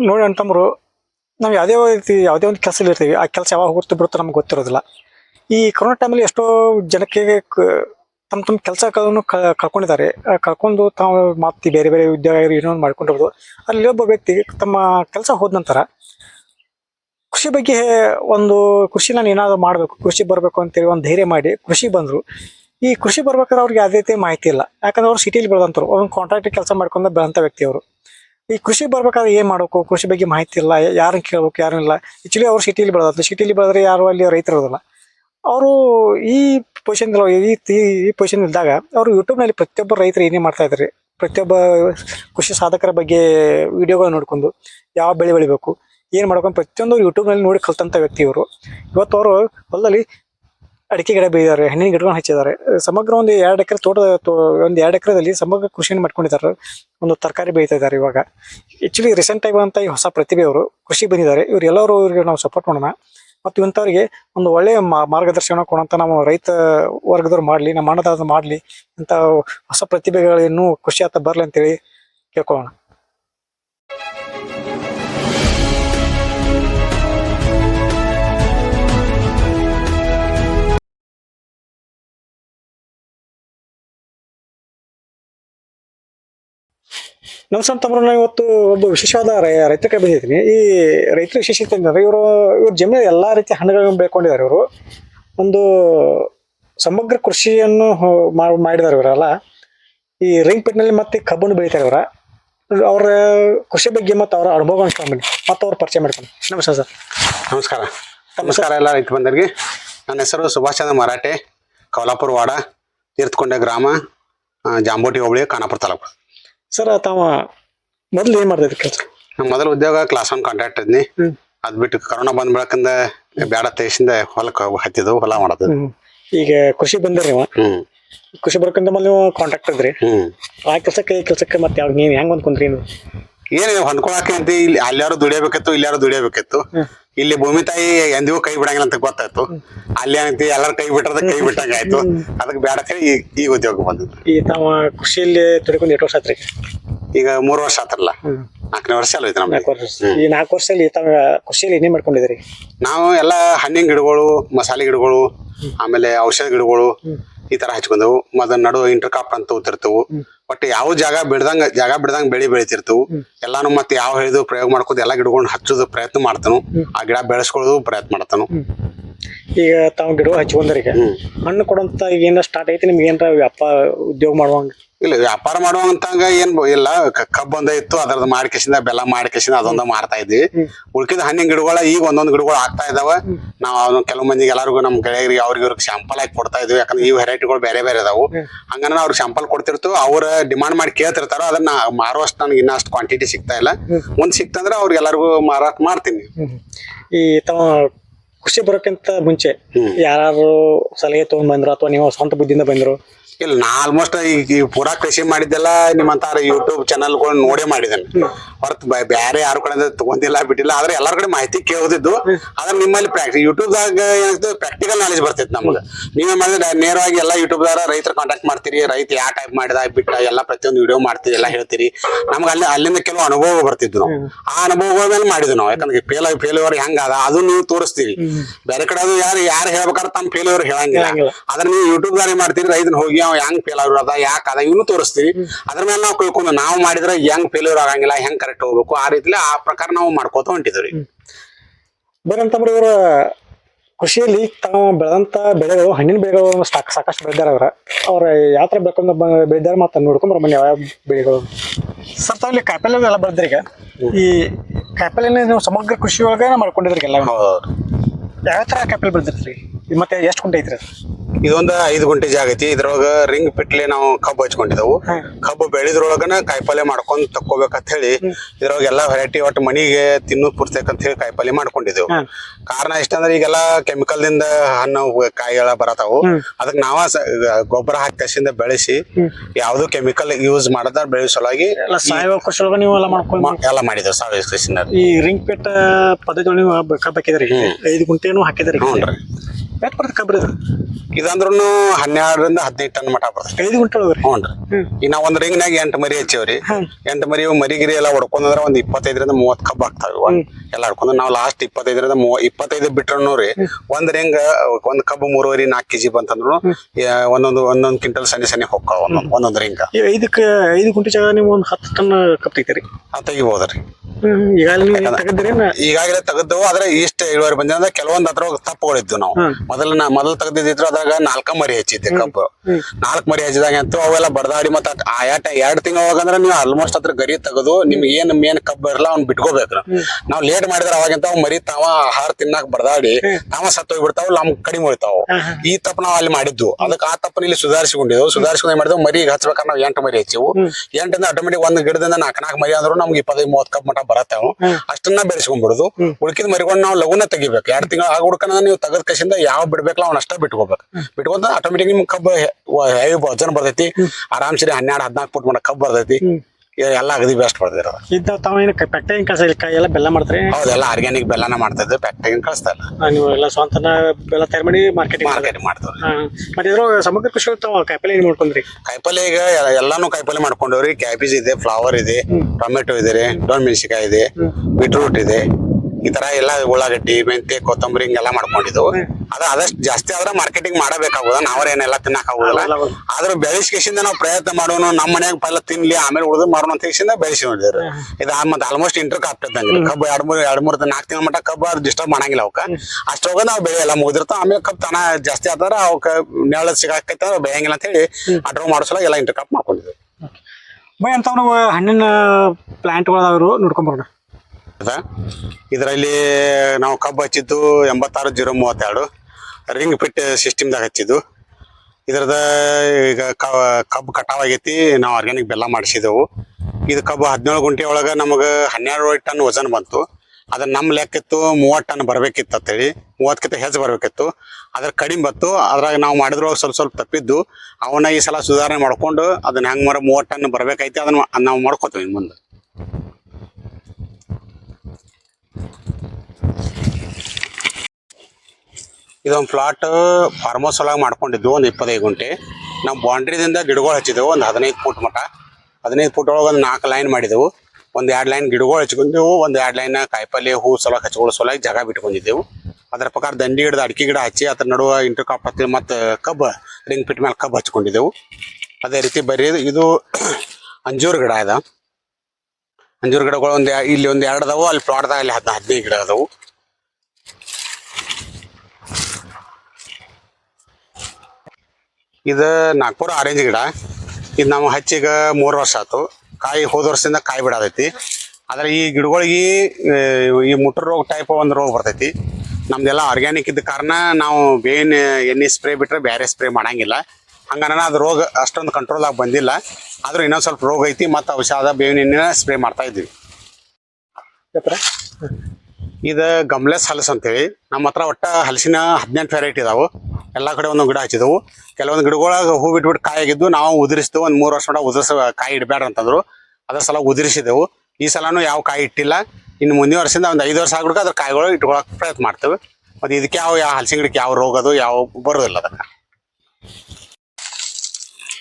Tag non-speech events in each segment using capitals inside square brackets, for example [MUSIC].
ನೋಡಿ ಅಂತಂದ್ರು ನಾವು ಯಾವುದೇ ರೀತಿ ಯಾವುದೇ ಒಂದು ಕೆಲಸದಲ್ಲಿ ಇರ್ತೀವಿ. ಆ ಕೆಲಸ ಯಾವಾಗ ಹೋಗುತ್ತೆ ಬಿಡುತ್ತೆ ನಮ್ಗೆ ಗೊತ್ತಿರೋದಿಲ್ಲ. ಈ ಕೊರೋನಾ ಟೈಮಲ್ಲಿ ಎಷ್ಟೋ ಜನಕ್ಕೆ ಕ- ತಮ್ಮ ತಮ್ಮ ಕೆಲಸಗಳನ್ನು ಕಳ್ಕೊಂಡಿದ್ದಾರೆ. ಆ, ಕಳ್ಕೊಂಡು ತಾವು ಮತ್ತೆ ಬೇರೆ ಬೇರೆ ಉದ್ಯೋಗ ಏನೋ ಮಾಡ್ಕೊಂಡಿರೋದು. ಅಲ್ಲಿ ಒಬ್ಬ ವ್ಯಕ್ತಿ ತಮ್ಮ ಕೆಲಸ ಹೋದ ನಂತರ ಕೃಷಿ ಬಗ್ಗೆ ಒಂದು ಕೃಷಿ ನಾನು ಏನಾದರೂ ಮಾಡಬೇಕು ಕೃಷಿ ಬರಬೇಕು ಅಂತೇಳಿ ಒಂದು ಧೈರ್ಯ ಮಾಡಿ ಕೃಷಿ ಬಂದರು. ಈ ಕೃಷಿ ಬರ್ಬೇಕಾದ್ರೆ ಅವ್ರಿಗೆ ಯಾವುದೇ ರೀತಿ ಮಾಹಿತಿ ಇಲ್ಲ. ಯಾಕಂದ್ರೆ ಅವ್ರು ಸಿಟಿಲಿ ಬೆಳೆದಂತರು ಒಂದು ಕಾಂಟ್ರಾಕ್ಟ್ ಕೆಲಸ ಮಾಡ್ಕೊಂಡು ಬೆಳೆದಂಥ ವ್ಯಕ್ತಿ ಅವರು ಈ ಕೃಷಿ ಬರ್ಬೇಕಾದ್ರೆ ಏನ್ ಮಾಡಬೇಕು? ಕೃಷಿ ಬಗ್ಗೆ ಮಾಹಿತಿ ಇಲ್ಲ. ಯಾರನ್ನ ಕೇಳ್ಬೇಕು ಯಾರು ಇಲ್ಲ. ಆಕ್ಚುಲಿ ಅವ್ರು ಸಿಟಿಲಿ ಬೆಳೆದ್ರು ಸಿಟಿಲಿ ಬೆಳೆದ್ರೆ ಯಾರು ಅಲ್ಲಿ ರೈತರು ಇರೋದಿಲ್ಲ. ಅವರು ಈ ಪೊಸಿಷನ್ ಈ ಈ ಪೊಸಿಷನ್ ಇದ್ದಾಗ ಅವರು ಯೂಟ್ಯೂಬ್ನಲ್ಲಿ ಪ್ರತಿಯೊಬ್ಬ ರೈತರು ಏನೇ ಮಾಡ್ತಾ ಇದ್ದಾರೆ, ಪ್ರತಿಯೊಬ್ಬ ಕೃಷಿ ಸಾಧಕರ ಬಗ್ಗೆ ವಿಡಿಯೋಗಳು ನೋಡ್ಕೊಂಡು ಯಾವ ಬೆಳೆ ಬೆಳಿಬೇಕು, ಏನು ಮಾಡ್ಕೊಂಡು ಪ್ರತಿಯೊಂದು ಯೂಟ್ಯೂಬ್ನಲ್ಲಿ ನೋಡಿ ಕಲ್ತಂಥ ವ್ಯಕ್ತಿ ಇವರು. ಇವತ್ತು ಅವರು ಹೊಲದಲ್ಲಿ ಅಡಿಕೆ ಗಿಡ ಬೆಳೆದಿದ್ದಾರೆ, ಹಣ್ಣಿನ ಗಿಡಗಳನ್ನು ಹಚ್ಚಿದ್ದಾರೆ. ಸಮಗ್ರ ಒಂದು ಎರಡು ಎಕರೆ ತೋಟದ ಒಂದು ಎರಡು ಎಕರೆದಲ್ಲಿ ಸಮಗ್ರ ಕೃಷಿಯನ್ನು ಮಾಡ್ಕೊಂಡಿದ್ದಾರೆ. ಒಂದು ತರಕಾರಿ ಬೆಳೀತಾ ಇದ್ದಾರೆ ಇವಾಗ. ಆ್ಯಕ್ಚುಲಿ ರೀಸೆಂಟ್ ಆಗಿ ಅಂತ ಈ ಹೊಸ ಪ್ರತಿಭೆ ಅವರು ಕೃಷಿ ಬಂದಿದ್ದಾರೆ. ಇವರೆಲ್ಲರೂ ಇವರಿಗೆ ನಾವು ಸಪೋರ್ಟ್ ಮಾಡೋಣ. ಮತ್ತು ಇಂಥವ್ರಿಗೆ ಒಂದು ಒಳ್ಳೆಯ ಮಾರ್ಗದರ್ಶನ ಕೊಡೋಂಥ ನಾವು ರೈತ ವರ್ಗದವ್ರು ಮಾಡಲಿ, ನಮ್ಮ ಅನ್ನದಾತ ಮಾಡಲಿ, ಇಂಥ ಹೊಸ ಪ್ರತಿಭೆಗಳು ಇನ್ನೂ ಖುಷಿ ಆತ ಬರಲಿ ಅಂತೇಳಿ ಕೇಳ್ಕೊಳ್ಳೋಣ. ನಮಸ್ಕಾರ ತಮ್ಮ ನಾನು ಇವತ್ತು ಒಬ್ಬ ವಿಶೇಷವಾದ ರೈ- ರೈತರ ಕೈ ಬಂದಿದ್ದೀನಿ. ಈ ರೈತರ ವಿಶೇಷತೆ ಅಂತಂದ್ರೆ ಇವರು, ಇವ್ರ ಜಮೀನು ಎಲ್ಲಾ ರೀತಿಯ ಹಣ್ಣುಗಳನ್ನು ಬೇಕೊಂಡಿದ್ದಾರೆ ಇವರು. ಒಂದು ಸಮಗ್ರ ಕೃಷಿಯನ್ನು ಮಾಡಿದ್ದಾರೆ ಇವರೆಲ್ಲ ಈ ರಿಂಗ್ ಪಿಟ್ನಲ್ಲಿ ಮತ್ತೆ ಕಬ್ಬನ್ನು ಬೆಳಿತಾರೆ ಇವರ. ಅವರ ಕೃಷಿ ಬಗ್ಗೆ ಮತ್ತು ಅವರ ಅನುಭವ ತಗೊಂಡ್ಬನ್ನಿ. ಮತ್ತು ಅವ್ರ ಪರಿಚಯ ಮಾಡ್ಕೊಂಡು ನಮಸ್ಕಾರ ಸರ್. ನಮಸ್ಕಾರ. ನಮಸ್ಕಾರ ಎಲ್ಲ ರೈತ ಬಂದರಿಗೆ. ನನ್ನ ಹೆಸರು ಸುಭಾಷ್ ಚಂದ್ರ ಮರಾಠೆ ಕೌಲಾಪುರ ವಾಡ, ತೀರ್ಥಕೊಂಡೆ ಗ್ರಾಮ ಜಾಂಬೋಟಿ ಹೋಬಳಿ, ಖಾನಾಪುರ ತಾಲೂಕು. ಸರ್ ತಾವ ಮೊದಲು ಏನ್ ಮಾಡ್ತಾ ಇದ್ರಿ ಕೆಲಸ ಮೊದಲ ಉದ್ಯೋಗ ಕ್ಲಾಸ್ ಒನ್ ಕಾಂಟ್ರಾಕ್ಟ್ ಇದ್ನಿ. ಅದ್ ಬಿಟ್ಟು ಕರೋನಾ ಬಂದ ಬೆಳಕಿಂದ ಬ್ಯಾಡ ತೇಸಿಂದ ಹೊಲಕ್ಕೆ ಹತ್ತಿದ್ವು ಹೊಲ ಮಾಡೋದು. ಈಗ ಕೃಷಿ ಬಂದ್ರಿ ನೀವು ಹ್ಮ್. ಕೃಷಿ ಬರ್ಕಂದ ಮೇಲೆ ನೀವು ಕಾಂಟ್ಯಾಕ್ಟ್ ಇದ್ರಿ? ಹ್ಮ್. ಆ ಕೆಲಸಕ್ಕೆ ಈ ಕೆಲಸಕ್ಕೆ ಮತ್ತೆ ಯಾವ ನೀವು ಹೆಂಗ್ ಹೊಂದ್ಕೊಂಡ್ರಿ ನೀವು? ಏನಿದೆ ಹೊಂದ್ಕೊಳಕ್ಕೆ ಅಂತ ಇಲ್ಲಿ ಅಲ್ಲಾರು ದುಡಿಯಬೇಕಿತ್ತು ಇಲ್ಲಾರು ದುಡಿಯಬೇಕಿತ್ತು. ಇಲ್ಲಿ ಭೂಮಿ ತಾಯಿ ಎಂದಿಗೂ ಕೈ ಬಿಡಂಗಿಲ್ಲ ಅಂತ ಗೊತ್ತಾಯ್ತು. ಅಲ್ಲಿ ಏನಂತಿ ಎಲ್ಲರ ಕೈ ಬಿಟ್ಟರೆ ಕೈ ಬಿಟ್ಟಂಗ ಆಯ್ತು. ಅದಕ್ಕೆ ಬೇಡ ಕೈ ಈಗ ಉದ್ಯೋಗ ಬಂದಿದ್ದು. ಈ ತಮ್ಮ ಕೃಷಿಯಲ್ಲಿ ತೊಡಕೊಂಡು ಎಷ್ಟು ವರ್ಷ ಆತ್ರಿ? ಈಗ ಮೂರು ವರ್ಷ ಆತ್ರಲ್ಲ. ನಾಲ್ಕನೇ ವರ್ಷ ಅಲ್ಲ ಐತೆ ನಮ್ಗೆ ನಾಲ್ಕು ವರ್ಷ. ಈ ನಾಲ್ಕು ವರ್ಷದಲ್ಲಿ ತಾವ ಕೃಷಿಯಲ್ಲಿ ಏನೇ ಮಾಡ್ಕೊಂಡಿದ್ದೀರಿ? ನಾವು ಎಲ್ಲ ಹಣ್ಣಿನ ಗಿಡಗಳು ಮಸಾಲೆ ಗಿಡಗಳು ಆಮೇಲೆ ಔಷಧ ಗಿಡಗಳು ಈ ತರ ಹಚ್ಕೊಂಡವು ಮತ್ತ ನಡು ಇಂಟರ್ ಕಾಪ್ ಅಂತ ಉತ್ತಿರ್ತವು ಬಟ್ ಯಾವ ಜಾಗ ಬಿಡ್ದಂಗ ಜಾಗ ಬಿಡ್ದಂಗ ಬೆಳಿ ಬೆಳಿತಿರ್ತವು. ಎಲ್ಲಾನು ಮತ್ತೆ ಯಾವ ಹೇಳಿದ್ರು ಪ್ರಯೋಗ ಮಾಡ್ಕೊಂಡು ಎಲ್ಲಾ ಗಿಡಗಳನ್ನ ಹಚ್ಚೋದು ಪ್ರಯತ್ನ ಮಾಡ್ತಾನು. ಆ ಗಿಡ ಬೆಳೆಸ್ಕೊಳ್ಳೋದು ಪ್ರಯತ್ನ ಮಾಡ್ತಾನು. ಈಗ ತಾವು ಗಿಡ ಹಚ್ಕೊಂಡ್ರಿ ಈಗ. ಹಣ್ಣು ಕೊಡೋಂತ ಈಗ ಏನಾರ ಸ್ಟಾರ್ಟ್ ಐತಿ? ನಿಮ್ಗೆ ಏನಾರ ವ್ಯಾಪಾರ ಉದ್ಯೋಗ ಮಾಡುವಂಗ? ಇಲ್ಲ ವ್ಯಾಪಾರ ಮಾಡುವಂತಂಗ ಏನ್ ಬ- ಇಲ್ಲ ಕ- ಕಬ್ಬ್ ಒಂದ ಇತ್ತು ಅದ್ರದ್ದು ಮಾಡ್ಕೇಶಿಂದ ಬೆಲ್ಲ ಮಾಡ್ಕೇಶಿಂದ ಅದೊಂದ ಮಾರ್ತಾ ಇದ್ವಿ. ಉಳ್ಕಿದ ಹಣ್ಣಿನ ಗಿಡಗಳ ಈಗ ಒಂದೊಂದು ಗಿಡಗಳು ಆಗ್ತಾ ಇದಾವ. ನಾವು ಕೆಲವು ಮಂದಿಗೆ ಎಲ್ಲರಿಗೂ ನಮ್ ಗೆಳೆಯರಿಗೆ ಅವ್ರಿಗೆ ಇವ್ರಿಗೆ ಸ್ಯಾಂಪಲ್ ಹಾಕಿ ಕೊಡ್ತಾ ಇದ್ವಿ. ಯಾಕಂದ್ರೆ ಈ ವೆರೈಟಿಗಳು ಬೇರೆ ಬೇರೆ ಇದಾವು. ಹಂಗನ ನಾವು ಅವ್ರಿಗೆ ಸ್ಯಾಂಪಲ್ ಕೊಡ್ತಿರ್ತು. ಅವ್ರ ಡಿಮಾಂಡ್ ಮಾಡಿ ಕೇಳ್ತಿರ್ತಾರ ಅದನ್ನ ಮಾರುವಷ್ಟು ನನಗೆ ಇನ್ನ ಅಷ್ಟು ಕ್ವಾಂಟಿಟಿ ಸಿಗ್ತಾ ಇಲ್ಲ. ಮುಂದ್ ಸಿಕ್ತಂದ್ರೆ ಅವ್ರಿಗೆ ಎಲ್ಲರಿಗೂ ಮಾರಾಟ ಮಾಡ್ತೀನಿ ಈ ತಮ್ಮ ಖುಷಿ ಬರೋಕ್ಕಿಂತ ಮುಂಚೆ. ಯಾರು ಸಲಹೆ ತಗೊಂಡ್ ಬಂದ್ರು ಅಥವಾ ನೀವು ಸ್ವಂತ ಬುದ್ಧಿಯಿಂದ ಬಂದ್ರು ಇಲ್ಲ ನಾ ಆಲ್ಮೋಸ್ಟ್ ಈಗ ಈ ಪೂರಾ ಕೃಷಿ ಮಾಡಿದ್ದೆಲ್ಲ ನಿಮ್ಮಂತಾರ ಯೂಟ್ಯೂಬ್ ಚಾನಲ್ಗಳು ನೋಡೇ ಮಾಡಿದ್ದೇನೆ ಹೊರತು ಬೇರೆ ಯಾರು ಕಡೆ ತಗೊಂಡಿಲ್ಲ ಬಿಟ್ಟಿಲ್ಲ. ಆದ್ರೆ ಎಲ್ಲಾರ ಕಡೆ ಮಾಹಿತಿ ಕೇಳೋದಿದ್ದು. ಆದ್ರೆ ನಿಮ್ಮಲ್ಲಿ ಪ್ರಾಕ್ಟಿ ಯೂಟ್ಯೂಬ್ದಾಗ ಏನಾಗ್ತದೆ ಪ್ರಾಕ್ಟಿಕಲ್ ನಾಲೆಜ್ ಬರ್ತೈತೆ ನಮ್ಗೆ. ನೀವೇ ಮಾಡಿದ್ರೆ ನೇರವಾಗಿ ಎಲ್ಲ ಯೂಟ್ಯೂಬ್ದಾರ ರೈತರ ಕಾಂಟ್ಯಾಕ್ಟ್ ಮಾಡ್ತೀರಿ. ರೈತ ಯಾವ ಟೈಪ್ ಮಾಡಿದ ಬಿಟ್ಟ ಎಲ್ಲ ಪ್ರತಿಯೊಂದು ವಿಡಿಯೋ ಮಾಡ್ತೀರಿ ಎಲ್ಲ ಹೇಳ್ತೀರಿ. ನಮ್ಗೆ ಅಲ್ಲಿ ಅಲ್ಲಿಂದ ಕೆಲವು ಅನುಭವ ಬರ್ತಿದ್ವು ನಾವು. ಆ ಅನುಭವಗಳ ಮೇಲೆ ಮಾಡಿದ್ವಿ ನಾವು. ಯಾಕಂದ್ರೆ ಫೇಲ್ ಫೇಲ್ಯೂರ್ ಹೆಂಗ ಅದ ಅದು ನೀವು ತೋರಿಸ್ತೀರಿ. ಬೇರೆ ಕಡೆ ಅದು ಯಾರು ಯಾರು ಹೇಳ್ಬೇಕಾದ್ರೆ ತಮ್ಮ ಫೇಲ್ಯೂರ್ ಹೇಳಂಗಿಲ್ಲ. ಅದ್ರ ನೀವು ಯೂಟ್ಯೂಬ್ ದಾರಿ ಮಾಡ್ತೀರಿ ರೈತನ ಹೋಗಿ ಅವ ಹೆಂಗ್ ಫೇಲ್ ಅದ ಯಾಕೆ ಅದ ಇವನು ತೋರಿಸ್ತೀವಿ ಅದ್ರ ಮೇಲೆ ನಾವು ಕಳ್ಕೊಂಡು ನಾವು ಮಾಡಿದ್ರೆ ಹೆಂಗ್ ಫೇಲ್ಯೂರ್ ಆಗಂಗಿಲ್ಲ ಹೆಂಗ್ ಕರೆಕ್ಟ್ ಹೋಗ್ಬೇಕು. ಆ ರೀತಿಲಿ ಆ ಪ್ರಕಾರ ನಾವು ಮಾಡ್ಕೋತ ಹೊಂಟಿದ್ವಿ ಬರಂತಂದ್ರೆ ಇವರ ಕೃಷಿಯಲ್ಲಿ ತಾವು ಬೆಳೆದಂತ ಬೆಳೆಗಳು ಹಣ್ಣಿನ ಬೆಳೆಗಳು ಸಾಕ್ ಸಾಕಷ್ಟು ಬೆಳೆದಾರ ಅವ್ರ. ಅವ್ರ ಯಾವ ಥರ ಬೆಳ್ಕೊಂಡು ಬೆಳೆದಾರ ಮತ್ತ ನೋಡ್ಕೊಂಡ್ರ ಮನೆ ಯಾವ ಬೆಳೆಗಳು. ಸರ್ ತಾವು ಇಲ್ಲಿ ಕಾಯಿಪಲ್ಲೆ ಎಲ್ಲ ಬೆಳೆದ್ರಿ ಈಗ. ಈ ಕಾಯಿಪಲ್ಲೆ ನೀವು ಸಮಗ್ರ ಕೃಷಿ ಒಳಗೆ ಮಾಡ್ಕೊಂಡಿದ್ರಿ ಎಲ್ಲ? ಯಾವ ಥರ ಕಾಯಿಪಲ್ಲೆ ಬೆಳೆದಿರ್ತೀರಿ ಮತ್ತೆ ಎಷ್ಟು ಕುಂಟೈತ್ರಿ ಐತ್ರಿ? ಇದೊಂದು ಐದು ಗುಂಟೆ ಜಾಗ ಐತಿ. ಇದ್ರೊಳಗ ರಿಂಗ್ ಪಿಟ್ಲೆ ನಾವು ಕಬ್ಬು ಹಚ್ಕೊಂಡಿದ್ದೆವು. ಕಬ್ಬು ಬೆಳೆದ್ರೊಳಗನ ಕಾಯಿಪಲ್ಲೆ ಮಾಡ್ಕೊಂಡ್ ತಕ್ಕೋಬೇಕಂತ ಹೇಳಿ ಇದ್ರೊಳಗ ಎಲ್ಲಾ ವೆರೈಟಿ ಒಟ್ಟು ಮನಿಗೆ ತಿನ್ನೋದ್ ಅಂತ ಹೇಳಿ ಕಾಯಿಪಲ್ಲೆ ಮಾಡ್ಕೊಂಡಿದ್ದೆವು. ಕಾರಣ ಎಷ್ಟಂದ್ರೆ ಈಗೆಲ್ಲಾ ಕೆಮಿಕಲ್ ದಿಂದ ಹಣ್ಣು ಕಾಯಿಗಳ ಬರತಾವು. ಅದಕ್ ನಾವ ಗೊಬ್ಬರ ಹಾಕಿ ಕಸಿಂದ ಬೆಳೆಸಿ ಯಾವ್ದು ಕೆಮಿಕಲ್ ಯೂಸ್ ಮಾಡದ ಬೆಳೆಸಲಾಗಿ ಸಲುವಾಗಿ ಸಾವಯವ ಕೃಷಿ ನೀವು ಎಲ್ಲ ಮಾಡ್ಕೊಂಡು ಮಾ- ಎಲ್ಲ ಮಾಡಿದ್ದೇವೆ ಸಾವಯವ ಕೃಷಿನ. ಈ ರಿಂಗ್ ಪಿಟ್ ಪದ್ಧತಿ ನೀವು ಕಬ್ಬು ಹಾಕಿದ್ರಿ ಐದು ಗುಂಟೆನೂ ಹಾಕಿದ್ರಿ. ಎಷ್ಟು ಬರ್ತದೆ ಇದು ಇದಂದ್ರೂ ಹನ್ನೆರಡರಿಂದ ಹದಿನೈದು ಟನ್ ಮಟ ಬರ್ತದೆ ಐದು ಗುಂಟೆ ಒಳಗ್ರಿ ಹ್ಞೂ ರೀ. ಈಗ ನಾವು ಒಂದು ರಿಂಗ್ನಾಗ ಎಂಟು ಮರಿ ಹಚ್ಚೇವ್ರಿ. ಎಂಟು ಮರಿ ಮರಿಗಿರಿ ಎಲ್ಲ ಹೊಡ್ಕೊಂಡ್ರೆ ಒಂದು ಇಪ್ಪತ್ತೈದರಿಂದ ಮೂವತ್ತು ಕಬ್ಬು ಆಗ್ತಾವ ಎಲ್ಲ ಹೊಡ್ಕೊಂಡ್ ನಾವು ಲಾಸ್ಟ್ ಇಪ್ಪತ್ತೈದರಿಂದ ಮೂವ ಇಪ್ಪತ್ತೈದು ಬಿಟ್ರು ರೀ ಒಂದ್ ರಿಂಗ್ ಒಂದ್ ಕಬ್ಬು ಮೂರುವರಿ ನಾಲ್ಕು ಕೆಜಿ ಬಂತಂದ್ರು ಒಂದೊಂದು ಒಂದೊಂದು ಕ್ವಿಂಟಲ್ ಸನಿ ಸನಿ ಹೊಕ್ಕಾವ ಒಂದೊಂದು ಒಂದೊಂದ್ ರಿಂಗ್ ಈ ಐದಕ್ಕೆ ಐದು ಗುಂಟೆ ಜಾಗ ನೀವು ಒಂದು ಹತ್ತು ಟನ್ ಕಪ್ ತೆಗಿತೀರಿ. ಅದ್ ತೆಗಿಬೋದ್ರಿ ಈಗಾಗಲೇ ತೆಗೆದವು ಆದ್ರೆ ಇಷ್ಟ ಇಳುವರಿ ಬಂದ ಕೆಲವೊಂದ್ ಅದ್ರ ತಪ್ಪುಗಳಿದ್ದು ನಾವು. ಮೊದಲ ನಾ ಮೊದಲು ತೆಗ್ದಿದ್ರು ಅದ್ರಾಗ ನಾಲ್ಕ ಮರಿ ಹೆಚ್ಚಿದ್ದೆ ಕಬ್ಬ. ನಾಲ್ಕ ಮರಿ ಹಚ್ಚಿದಾಗ ಅಂತೂ ಅವೆಲ್ಲ ಬಡದಾಡಿ ಮತ್ತೆ ಆಯಾಟ ಎರಡ್ ತಿಂಗಳ ಹೋಗಂದ್ರೆ ನೀವು ಆಲ್ಮೋಸ್ಟ್ ಅದ್ರ ಗರಿ ತೆಗೆದು ನಿಮ್ಗೆ ಏನ್ ಮೇನ್ ಕಬ್ಬ ಇರಲ್ಲ ಅವ್ನ್ ಬಿಟ್ಕೋಬೇಕು. ನಾವ್ ಲೇಟ್ ಮಾಡಿದ್ರೆ ಅವಾಗಿಂತ ಮರಿ ತಾವ ಆಹಾರ ತಿನ್ನಾಕ್ ಬರ್ದಾಡಿ ತಾವ ಸತ್ತು ಹೋಗ್ಬಿಡ್ತಾವ ನಮ್ ಕಡಿಮೆ ಉಳಿತಾವ. ಈ ತಪ್ಪ ನಾವ್ ಅಲ್ಲಿ ಮಾಡಿದ್ದು. ಅದಕ್ಕೆ ಆ ತಪ್ಪನ ಇಲ್ಲಿ ಸುಧಾರಿಸಿಕೊಂಡಿದ್ವು ಸುಧಾರಿಸಿಕೊಂಡು ಮಾಡಿದ್ವು ಮರಿ ಹಚ್ಬೇಕಾದ್ರೆ ನಾವ್ ಎಂಟು ಮರಿ ಹಚ್ಚಿವು. ಎಂಟಿಂದ ಆಟೋಮೆಟಿಕ್ ಒಂದ್ ಗಿಡದಿಂದ ನಾಲ್ಕು ನಾಲ್ಕು ಮರಿ ಅಂದ್ರೂ ನಮ್ಗೆ ಇಪ್ಪತ್ತೈದು ಮೂವತ್ ಕಪ್ ಮಟ ಬರತ್ತಾವ ಅಷ್ಟನ್ನ ಬೆಳೆಸ್ಕೊಂಡ್ಬಿಡುದು. ಉಳ್ಕಿದ ಮರಿಗೊಂಡ್ ನಾವು ಲಗುನ ತೆಗಿಬೇಕು. ಎರಡ್ ತಿಂಗಳು ಆಗ ಹುಡ್ಕನ ನೀವು ತಗದ್ ಕಸಿಂದ ಯಾವ ಬಿಡ್ಬೇಕಲ್ಲ ಅವ್ನ ಅಷ್ಟ ಬಿಟ್ಕೋಬೇಕು. ಬಿಟ್ಕೊಂತ ಆಟೋಮೆಟಿಕ್ ನಿಮ್ ಕಬ್ಬ ಹೆವಿ ವಜನ್ ಬರ್ತೈತಿ. ಆರಾಮ್ಸರಿ ಹನ್ನೆರಡು ಹದಿನಾಲ್ಕು ಫುಟ್ ಮಟ ಕಬ್ಬು ಬರ್ತೈತಿ. ಎಲ್ಲ ಅಗದಿ ಬೆಸ್ಟ್ ಬರ್ತಿರ ಇದ್ದ ತಾವು ಏನು ಹೆಂಗ್ ಕಸ ಕಾಯಿ ಎಲ್ಲ ಬೆಲ್ಲ ಮಾಡ್ತಾರೆ? ಹೌದೆಲ್ಲ ಆರ್ಗ್ಯಾನಿಕ್ ಬೆಲ್ಲನ ಮಾಡ್ತಾ ಇದ್ದೆ ಫ್ಯಾಕ್ಟ್ರಿಗೆ ಕಳಿಸ್ತಾ ಇಲ್ಲ. ನೀವು ಎಲ್ಲ ಸ್ವಂತನ ಬೆಲ್ಲ ತಯಾರು ಮಾಡಿ ಮಾರ್ಕೆಟಿಂಗ್ ಮಾರ್ಕೆಟ್ ಮಾಡ್ತಾರೆ. ಮತ್ತೆ ಇದ್ರ ಸಮಗ್ರ ಕೃಷಿ ತಾವ ಕಾಯಿಪಲ್ಲೆ ಏನು ಮಾಡ್ಕೊಂಡ್ರಿ? ಕಾಯಿಪಲ್ಲೆ ಈಗ ಎಲ್ಲಾನು ಕಾಯಿಪಲ್ಲೆ ಮಾಡ್ಕೊಂಡವ್ರಿ. ಕ್ಯಾಬೇಜ್ ಇದೆ ಫ್ಲವರ್ ಇದೆ ಟೊಮೆಟೊ ಇದೆ ರೀ ಡೊಣ್ ಮೆಣಸಿಕಾಯಿ ಇದೆ ಬೀಟ್ರೂಟ್ ಇದೆ. ಈ ತರ ಎಲ್ಲ ಉಳ್ಳಾಗಡ್ಡಿ ಮೆಂತೆ ಕೊತ್ತಂಬರಿ ಹಿಂಗೆಲ್ಲ ಮಾಡ್ಕೊಂಡಿದ್ವು ಅದ ಆದಷ್ಟು ಜಾಸ್ತಿ ಆದ್ರೆ ಮಾರ್ಕೆಟಿಂಗ್ ಮಾಡಬೇಕಾಗುದ. ನಾವ್ರೇನೆಲ್ಲ ತಿನ್ನಕ್ ಆಗುದಿಲ್ಲ. ಆದ್ರೆ ಬೆಳೆಸ್ಕೇಶಿಂದ ನಾವು ಪ್ರಯತ್ನ ಮಾಡೋನು ನಮ್ಮ ಮನ್ಯಾಗ ಪಲ್ಲ ತಿನ್ಲಿ ಆಮೇಲೆ ಉಳಿದು ಮಾಡೋಣ ಅಂತ ಹೇಸಿಂದ ಬೆಳೆಸಿ ನೋಡಿದ್ರು. ಇದು ಮತ್ತೆ ಆಲ್ಮೋಸ್ಟ್ ಇಂಟರ್ ಕಾಪ್ತಿದ್ದಂಗೆ ಕಬ್ಬು ಎರಡ್ ಮೂರ್ ಎರಡ್ ಮೂರ್ ನಾಲ್ಕು ತಿಂಗಳ ಮಟ್ಟ ಕಬ್ಬು ಅದು ಡಿಸ್ಟರ್ಬ್ ಮಾಡಂಗಿಲ್ಲ ಅವಕ್ಕ. ಅಷ್ಟೋಗ ನಾವು ಬೆಳೆ ಎಲ್ಲ ಮುಗಿದಿರ್ತಾವ. ಆಮೇಲೆ ಕಬ್ಬು ತನ ಜಾಸ್ತಿ ಆತಾರ ಅವಕ್ಕ ನೆಳ ಸಿಗಾಕೈತ ಬೆಳೆಯಂಗಿಲ್ಲ ಅಂತ ಹೇಳಿ ಅಡ್ರೋ ಮಾಡಿಸಲ ಎಲ್ಲ ಇಂಟರ್ ಕಾಪ್ ಮಾಡ್ಕೊಂಡಿದ್ವಿ. ಬೈ ಅಂತ ನಾವು ಹಣ್ಣಿನ ಪ್ಲಾಂಟ್ಗಳಾದ್ರು ನೋಡ್ಕೊಂಡ್ ಅದ ಇದರಲ್ಲಿ ನಾವು ಕಬ್ಬು ಹಚ್ಚಿದ್ದು ಎಂಬತ್ತಾರು ಜೀರೋ ಮೂವತ್ತೆರಡು. ರಿಂಗ್ ಫಿಟ್ ಸಿಸ್ಟಮ್ದಾಗ ಹಚ್ಚಿದ್ದು. ಇದ್ರದ ಈಗ ಕಬ್ಬು ಕಟಾವ್ ಆಗೈತಿ, ನಾವು ಆರ್ಗ್ಯಾನಿಕ್ ಬೆಲ್ಲ ಮಾಡಿಸಿದೆವು. ಇದು ಕಬ್ಬು ಹದಿನೇಳು ಗುಂಟೆ ಒಳಗೆ ನಮಗೆ ಹನ್ನೆರಡು ಟನ್ ವಜನ್ ಬಂತು. ಅದನ್ನ ನಮ್ಮ ಲೆಕ್ಕಿತ್ತು ಮೂವತ್ತು ಟನ್ ಬರಬೇಕಿತ್ತು ಅಂತೇಳಿ, ಮೂವತ್ತಕ್ಕಿಂತ ಹೆಚ್ಚು ಬರಬೇಕಿತ್ತು. ಅದ್ರ ಕಡಿಮೆ ಬತ್ತು ಅದ್ರಾಗ ನಾವು ಮಾಡಿದ್ರೊಳಗೆ ಸ್ವಲ್ಪ ಸ್ವಲ್ಪ ತಪ್ಪಿದ್ದು. ಅವನ್ನ ಈ ಸಲ ಸುಧಾರಣೆ ಮಾಡ್ಕೊಂಡು ಅದನ್ನ ಹೆಂಗೆ ಮರ ಮೂವತ್ತು ಟನ್ ಬರಬೇಕೈತಿ ಅದನ್ನ ನಾವು ಮಾಡ್ಕೋತೀವಿ ಮುಂದೆ. ಇದೊಂದು ಪ್ಲಾಟ್ ಫಾರ್ಮ್ ಹೌಸ್ ಒಳಗೆ ಮಾಡ್ಕೊಂಡಿದ್ದು ಒಂದು ಇಪ್ಪತ್ತೈದು ಗುಂಟೆ. ನಾವು ಬೌಂಡ್ರಿದಿಂದ ಗಿಡಗಳು ಹಚ್ಚಿದೆವು, ಒಂದು ಹದಿನೈದು ಫುಟ್ ಮಟ್ಟ ಹದಿನೈದು ಫುಟ್ ಒಳಗೆ ಒಂದು ನಾಲ್ಕು ಲೈನ್ ಮಾಡಿದೆವು. ಒಂದು ಎರಡು ಲೈನ್ ಗಿಡಗಳು ಹಚ್ಕೊಂಡೆವು, ಒಂದು ಎರಡು ಲೈನ್ ಕಾಯಿಪಲ್ಲೆ, ಹೂ ಸಲುವಾಗಿ ಹಚ್ಕೊಳ್ಳೋ ಸೊಲಾಗಿ ಜಾಗ ಬಿಟ್ಕೊಂಡಿದ್ದೆವು. ಅದರ ಪ್ರಕಾರ ದಂಡಿ ಗಿಡದ ಅಡಿಕೆ ಗಿಡ ಹಚ್ಚಿ, ಅದ್ರ ನಡುವೆ ಇಂಟರ್ ಕಾಪ್ ಹತ್ತಿ ಮತ್ತು ಕಬ್ಬು ರಿಂಗ್ ಪಿಟ್ ಮೇಲೆ ಕಬ್ಬು ಹಚ್ಕೊಂಡಿದ್ದೆವು. ಅದೇ ರೀತಿ ಬರೀ ಇದು [COUGHS] ಅಂಜೂರು ಗಿಡ ಇದೆ ಅಂಜೂರ್ ಗಿಡಗಳು ಒಂದು, ಇಲ್ಲಿ ಒಂದು ಎರಡು ಅದಾವು, ಅಲ್ಲಿ ಪ್ಲಾಟ್ದಾಗ ಅಲ್ಲಿ ಹದಿನ ಹದಿನೈದು ಗಿಡ ಅದಾವು. ಇದು ನಾಗ್ಪುರ ಆರೆಂಜ್ ಗಿಡ. ಇದು ನಾವು ಹಚ್ಚಿಗ ಮೂರು ವರ್ಷ ಆಯ್ತು ಕಾಯಿ ಹೋದ ವರ್ಷದಿಂದ ಕಾಯಿ ಬಿಡತೈತಿ ಆದ್ರೆ ಈ ಗಿಡಗಳಿಗೆ ಈ ಮುಟ್ರ ರೋಗ ಟೈಪ್ ಒಂದು ರೋಗ ಬರ್ತೈತಿ. ನಮ್ದೆಲ್ಲ ಆರ್ಗ್ಯಾನಿಕ್ ಇದ್ದ ಕಾರಣ ನಾವು ಬೇನ್ ಎಣ್ಣೆ ಸ್ಪ್ರೇ ಬಿಟ್ರೆ ಬೇರೆ ಸ್ಪ್ರೇ ಮಾಡಂಗಿಲ್ಲ. ಹಂಗಾನ ಅದು ರೋಗ ಅಷ್ಟೊಂದು ಕಂಟ್ರೋಲ್ ಆಗಿ ಬಂದಿಲ್ಲ. ಆದರೂ ಇನ್ನೊಂದು ಸ್ವಲ್ಪ ರೋಗ ಐತಿ ಮತ್ತು ಔಷಧ ಬೇವಿನ ಎಣ್ಣೆನ ಸ್ಪ್ರೇ ಮಾಡ್ತಾ ಇದ್ದೀವಿ. ಇದು ಗಮ್ಲೆಸ್ ಹಲಸು ಅಂತೇಳಿ. ನಮ್ಮ ಹತ್ರ ಒಟ್ಟು ಹಲಸಿನ ಹದಿನೆಂಟು ವೆರೈಟಿ ಇದಾವೆ. ಎಲ್ಲ ಕಡೆ ಒಂದೊಂದು ಗಿಡ ಹಚ್ಚಿದವು. ಕೆಲವೊಂದು ಗಿಡಗಳಾಗ ಹೂ ಬಿಟ್ಬಿಟ್ಟು ಕಾಯಿ ಆಗಿದ್ದು ನಾವು ಉದುರಿಸಿದ್ವು ಒಂದು ಮೂರು ವರ್ಷ ಮಟ್ಟ ಉದುರಿಸ ಕಾಯಿ ಇಡಬೇಡ ಅಂತಂದ್ರು. ಅದ್ರ ಸಲ ಉದುರಿಸಿದೆವು. ಈ ಸಲನೂ ಯಾವ ಕಾಯಿ ಇಟ್ಟಿಲ್ಲ. ಇನ್ನು ಮುಂದಿನ ವರ್ಷದಿಂದ ಒಂದು ಐದು ವರ್ಷ ಆಗ್ಬಿಟ್ಟು ಅದ್ರ ಕಾಯಿಗಳು ಇಟ್ಕೊಳಕ್ಕೆ ಪ್ರಯತ್ನ ಮಾಡ್ತೇವೆ. ಮತ್ತು ಇದಕ್ಕೆ ಯಾವ ಯಾವ ಹಲಸಿನ ಗಿಡಕ್ಕೆ ಯಾವ ರೋಗ ಅದು ಯಾವ ಬರೋದಿಲ್ಲ ಅದಕ್ಕೆ.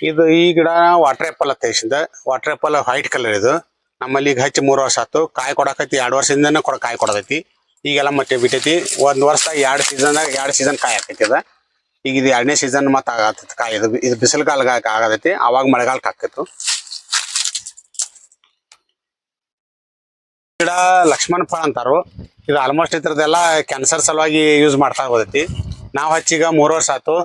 ಇದು ಈ ಗಿಡ ವಾಟರ್ ಆ್ಯಪಲ್ ಹತ್ತೈಸಿಂದ ವಾಟರ್ ಆಪಲ್ ವೈಟ್ ಕಲರ್ ಇದು. ನಮ್ಮಲ್ಲಿ ಈಗ ಹಚ್ಚಿ ಮೂರು ವರ್ಷ ಆಯ್ತು. ಕಾಯಿ ಕೊಡಕೈತಿ ಎರಡು ವರ್ಷದಿಂದನೇ ಕೊಡ ಕಾಯಿ ಕೊಡತೈತಿ. ಈಗೆಲ್ಲ ಮತ್ತೆ ಬಿಟ್ಟೈತಿ. ಒಂದು ವರ್ಷ ಎರಡು ಸೀಸನ್ ಎರಡು ಸೀಸನ್ ಕಾಯಿ ಹಾಕೈತಿ ಅದ. ಈಗ ಇದು ಎರಡನೇ ಸೀಸನ್ ಮತ್ತೆ ಆಗತ್ತೈತಿ ಕಾಯಿ. ಇದು ಇದು ಬಿಸಿಲುಗಾಲ ಆಗತೈತಿ. ಅವಾಗ ಮಳೆಗಾಲಕ್ಕೆ ಹಾಕಿತ್ತು ಗಿಡ ಲಕ್ಷ್ಮಣ ಫಳ ಅಂತಾರು. ಇದು ಆಲ್ಮೋಸ್ಟ್ ಇದ್ರದ್ದೆಲ್ಲ ಕ್ಯಾನ್ಸರ್ ಸಲುವಾಗಿ ಯೂಸ್ ಮಾಡ್ತಾ ಹೋದೈತಿ. ನಾವು ಹಚ್ಚಿಗ ಮೂರು ವರ್ಷ ಆಯ್ತು.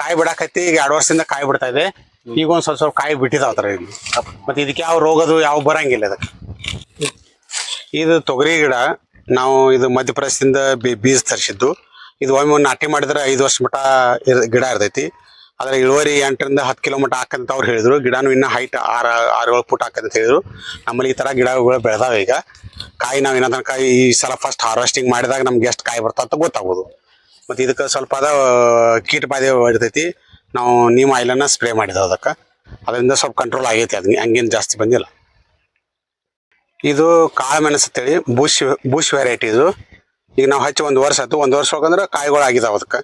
ಕಾಯಿ ಬಿಡಾಕತ್ತಿ ಈಗ ಎರಡು ವರ್ಷದಿಂದ ಕಾಯಿ ಬಿಡ್ತಾ ಇದೆ. ಈಗ ಒಂದ್ ಸ್ವಲ್ಪ ಸ್ವಲ್ಪ ಕಾಯಿ ಬಿಟ್ಟಿದಾವ ಇಲ್ಲಿ ಮತ್ತೆ ಇದಕ್ಕೆ ಯಾವ ರೋಗದು ಯಾವ ಬರಂಗಿಲ್ಲ ಅದಕ್ಕೆ ಇದು ತೊಗರಿ ಗಿಡ, ನಾವು ಇದು ಮಧ್ಯಪ್ರದೇಶದಿಂದ ಬೀಜ ತರಿಸಿದ್ದು. ಇದು ಒಮ್ಮೆ ನಾಟಿ ಮಾಡಿದ್ರೆ ಐದು ವರ್ಷ ಮಟ್ಟ ಗಿಡ ಇರ್ತೈತಿ. ಅದ್ರ ಇಳುವರಿ ಎಂಟರಿಂದ ಹತ್ತು ಕಿಲೋಮೀಟರ್ ಹಾಕಂತ ಅವ್ರು ಹೇಳಿದ್ರು. ಗಿಡನು ಇನ್ನೂ ಹೈಟ್ ಆರು ಆರು ಏಳು ಫುಟ್ ಹಾಕಂತ ಹೇಳಿದ್ರು. ನಮ್ಮಲ್ಲಿ ಈ ತರ ಗಿಡಗಳು ಬೆಳೆದಾವೆ ಈಗ. ಕಾಯಿ ನಾವು ಏನಂತ ಕಾಯಿ ಈ ಸಲ ಫಸ್ಟ್ ಹಾರ್ವೆಸ್ಟಿಂಗ್ ಮಾಡಿದಾಗ ನಮ್ಗೆ ಎಷ್ಟು ಕಾಯಿ ಬರ್ತಾ ಅಂತ ಗೊತ್ತಾಗೋದು ಮತ್ತು ಇದಕ್ಕೆ ಸ್ವಲ್ಪ ಅದ ಕೀಟ ಬಾಧೆ ಇರ್ತೈತಿ. ನಾವು ನೀಮ್ ಆಯಿಲನ್ನ ಸ್ಪ್ರೇ ಮಾಡಿದ ಅದಕ್ಕೆ. ಅದರಿಂದ ಸ್ವಲ್ಪ ಕಂಟ್ರೋಲ್ ಆಗೈತಿ ಅದನ್ನ ಹಂಗೇನು ಜಾಸ್ತಿ ಬಂದಿಲ್ಲ. ಇದು ಕಾಳು ಮೆಣಸು ಅಂತೇಳಿ ಬೂಶ್ ಬೂಶ್ ವೆರೈಟಿ ಇದು. ಈಗ ನಾವು ಹಚ್ಚಿ ಒಂದು ವರ್ಷ ಆಯ್ತು, ಒಂದು ವರ್ಷ ಹೋಗಂದ್ರೆ ಕಾಯಿಗಳು ಆಗಿದಾವೆ ಅದಕ್ಕೆ.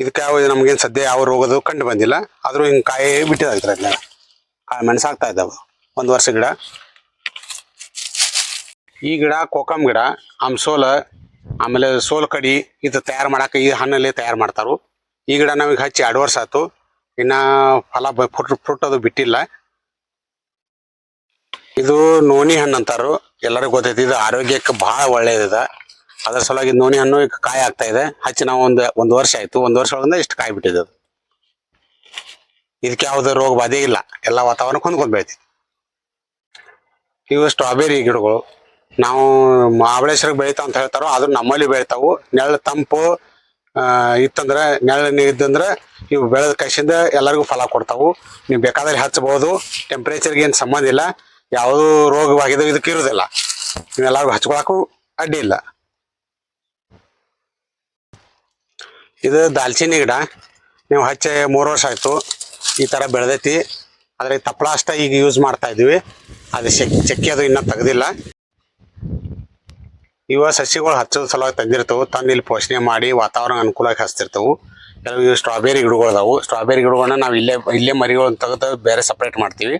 ಇದಕ್ಕೆ ಯಾವ ನಮ್ಗೇನು ಸದ್ಯ ಯಾವ ರೋಗದು ಕಂಡು ಬಂದಿಲ್ಲ. ಆದರೂ ಹಿಂಗೆ ಕಾಯಿ ಬಿಟ್ಟಿದಾಗ್ತಾರೆ ಅದನ್ನ ಕಾಳು ಮೆಣಸು ಆಗ್ತಾ ಇದ್ದಾವೆ ಒಂದು ವರ್ಷ ಗಿಡ. ಈ ಗಿಡ ಕೋಕಮ್ ಗಿಡ, ಆಮ್ ಸೋಲ, ಆಮೇಲೆ ಸೋಲ್ ಕಡಿ ಇದು ತಯಾರು ಮಾಡಕ್ಕೆ ಈ ಹಣ್ಣಲ್ಲಿ ತಯಾರು ಮಾಡ್ತಾರು. ಈ ಗಿಡ ನಮಗೆ ಹಚ್ಚಿ ಎರಡು ವರ್ಷ ಆಯ್ತು. ಇನ್ನ ಫಲ ಫುಟ್ ಫ್ರೂಟ್ ಫ್ರೂಟ್ ಅದು ಬಿಟ್ಟಿಲ್ಲ. ಇದು ನೋನಿ ಹಣ್ಣು ಅಂತಾರು. ಎಲ್ಲರಿಗೂ ಗೊತ್ತೈತಿ, ಇದು ಆರೋಗ್ಯಕ್ಕೆ ಬಹಳ ಒಳ್ಳೆಯದಿದೆ ಅದರ ಸಲುವಾಗಿ ನೋನಿ ಹಣ್ಣು ಈಗ ಕಾಯಿ ಆಗ್ತಾ ಇದೆ. ಹಚ್ಚಿ ನಾವು ಒಂದು ಒಂದು ವರ್ಷ ಆಯ್ತು. ಒಂದು ವರ್ಷ ಒಳಗಿಂದ ಇಷ್ಟು ಕಾಯಿ ಬಿಟ್ಟಿದೆ. ಇದಕ್ಕೆ ಯಾವುದೇ ರೋಗ ಬಾಧೆ ಇಲ್ಲ. ಎಲ್ಲ ವಾತಾವರಣಕ್ಕೆ ಹೊಂದ್ಕೊಂಡು ಬೆಳಿತೀವಿ. ಇವು ಸ್ಟ್ರಾಬೆರಿ ಗಿಡಗಳು. ನಾವು ಮಹಾಬಳೇಶ್ವರಕ್ಕೆ ಬೆಳಿತಾವ ಅಂತ ಹೇಳ್ತಾರೋ ಅದು ನಮ್ಮಲ್ಲಿ ಬೆಳಿತಾವು. ನೆರಳು ತಂಪು ಇತ್ತಂದ್ರೆ ನೆರಳು ಇದ್ದಂದ್ರೆ ಇವು ಬೆಳೆದ ಕೈಸಿಂದ ಎಲ್ಲರಿಗೂ ಫಲ ಕೊಡ್ತಾವು. ನೀವು ಬೇಕಾದ್ರೆ ಹಚ್ಚಬಹುದು. ಟೆಂಪ್ರೇಚರ್ಗೆ ಏನು ಸಂಬಂಧ ಇಲ್ಲ. ಯಾವುದು ರೋಗವಾಗಿದ್ದು ಇದಕ್ಕೆ ಇರೋದಿಲ್ಲ. ನೀವೆಲ್ಲರಿಗೂ ಹಚ್ಕೊಳಕ್ಕೂ ಅಡ್ಡಿ ಇಲ್ಲ. ಇದು ದಾಲ್ಚಿನ್ನಿ ಗಿಡ. ನೀವು ಹಚ್ಚಿ ಮೂರು ವರ್ಷ ಆಯಿತು ಈ ಥರ ಬೆಳೆದೈತಿ. ಆದರೆ ತಪ್ಪಲ ಅಷ್ಟ ಈಗ ಯೂಸ್ ಮಾಡ್ತಾ ಇದ್ದೀವಿ ಅದು ಶಕ್ ಚಕ್ಕಿ ಅದು ಇನ್ನೂ ತೆಗ್ದಿಲ್ಲ. ಇವ ಸಸಿಗಳು ಹಚ್ಚೋದ್ ಸಲುವಾಗಿ ತಂದಿರ್ತವು ತಂದು ಇಲ್ಲಿ ಪೋಷಣೆ ಮಾಡಿ ವಾತಾವರಣ ಅನುಕೂಲಕ್ಕೆ ಹಚ್ತಿರ್ತವು. ಕೆಲವು ಇವು ಸ್ಟ್ರಾಬೆರಿ ಗಿಡಗಳು ಸ್ಟ್ರಾಬೆರಿ ಗಿಡಗಳನ್ನ ನಾವು ಇಲ್ಲೇ ಇಲ್ಲೇ ಮರಿಗಳನ್ನ ತೆಗೆದು ಬೇರೆ ಸಪ್ರೇಟ್ ಮಾಡ್ತೀವಿ.